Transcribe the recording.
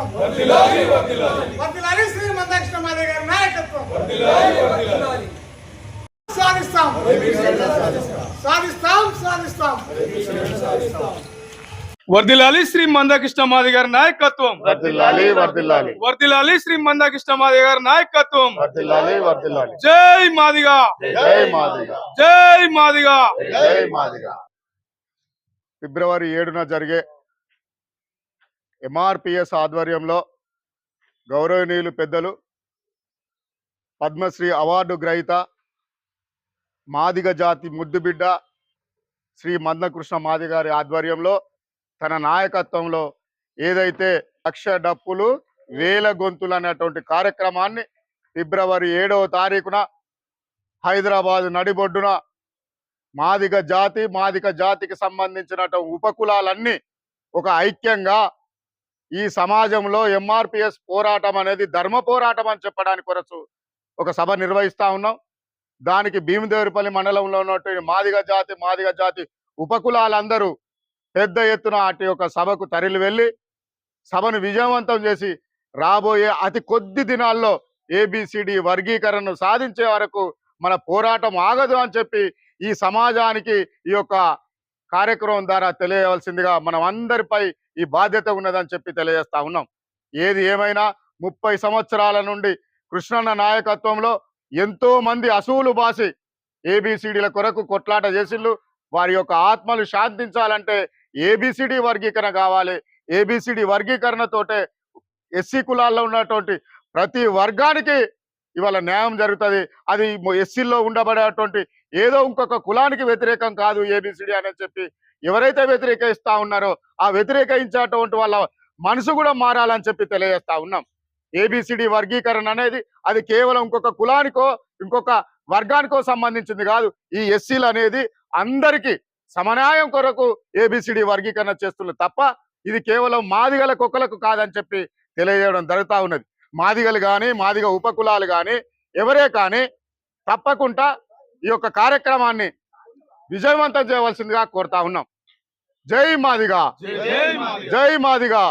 నాయకత్వం వర్ధిల్లాలి శ్రీ మందాకృష్ణ మాదే గారి నాయకత్వం. సాధిస్తాం. సాధిస్తాం. సాధిస్తాం వర్దిలాలి శ్రీ మందకృష్ణ మాది గారి నాయకత్వం. వర్దిలాలి శ్రీ మందకృష్ణ మాది గారి నాయకత్వం. మాదిగా. జై మాదిగ. జై మాదిగా. జై మాదిగ. ఫిబ్రవరి ఏడున జరిగే ఎంఆర్పిఎస్ ఆధ్వర్యంలో గౌరవనీయులు పెద్దలు పద్మశ్రీ అవార్డు గ్రహీత మాదిగ జాతి ముద్దుబిడ్డ శ్రీ మందకృష్ణ మాది గారి ఆధ్వర్యంలో తన నాయకత్వంలో ఏదైతే లక్ష డప్పులు వేల గొంతులు అనేటువంటి కార్యక్రమాన్ని ఫిబ్రవరి ఏడవ తారీఖున హైదరాబాద్ నడిబొడ్డున మాదిగ జాతి మాదిగ జాతికి సంబంధించినటువంటి ఉపకులాలన్నీ ఒక ఐక్యంగా ఈ సమాజంలో ఎంఆర్పిఎస్ పోరాటం అనేది ధర్మ పోరాటం అని చెప్పడానికి కొరకు ఒక సభ నిర్వహిస్తా ఉన్నాం. దానికి భీమదేవరిపల్లి మండలంలో ఉన్నటువంటి మాదిగ జాతి మాదిగ జాతి ఉపకులాలందరూ పెద్ద ఎత్తున అటు యొక్క సభకు తరలి వెళ్ళి సభను విజయవంతం చేసి రాబోయే అతి కొద్ది దినాల్లో ఏబిసిడి వర్గీకరణను సాధించే వరకు మన పోరాటం ఆగదు అని చెప్పి ఈ సమాజానికి ఈ యొక్క కార్యక్రమం ద్వారా తెలియవలసిందిగా మనం అందరిపై ఈ బాధ్యత ఉన్నదని చెప్పి తెలియజేస్తా ఉన్నాం. ఏది ఏమైనా ముప్పై సంవత్సరాల నుండి కృష్ణన్న నాయకత్వంలో ఎంతో మంది అసూలు బాసి ఏబిసిడిల కొరకు కొట్లాట చేసిళ్ళు. వారి యొక్క ఆత్మలు శాంతించాలంటే ఏబిసిడి వర్గీకరణ కావాలి. ఏబిసిడి వర్గీకరణతోటే ఎస్సీ కులాల్లో ఉన్నటువంటి ప్రతి వర్గానికి ఇవాళ న్యాయం జరుగుతుంది. అది ఎస్సీల్లో ఉండబడేటువంటి ఏదో ఇంకొక కులానికి వ్యతిరేకం కాదు ఏబిసిడి అని చెప్పి ఎవరైతే వ్యతిరేకిస్తా ఉన్నారో ఆ వ్యతిరేకించేటువంటి వాళ్ళ మనసు కూడా మారాలని చెప్పి తెలియజేస్తా ఉన్నాం. ఏబిసిడి వర్గీకరణ అనేది అది కేవలం ఇంకొక కులానికో ఇంకొక వర్గానికో సంబంధించింది కాదు. ఈ ఎస్సీలు అనేది అందరికీ సమన్యాయం కొరకు ఏబిసిడి వర్గీకరణ చేస్తున్నది తప్ప ఇది కేవలం మాదిగల కుక్కలకు కాదని చెప్పి తెలియజేయడం జరుగుతూ ఉన్నది. మాదిగలు కానీ మాదిగ ఉపకులాలు కానీ ఎవరే కానీ తప్పకుండా ఈ యొక్క కార్యక్రమాన్ని విజయవంతం చేయవలసిందిగా కోరుతా ఉన్నాం. జై మాదిగా. జై మాదిగా.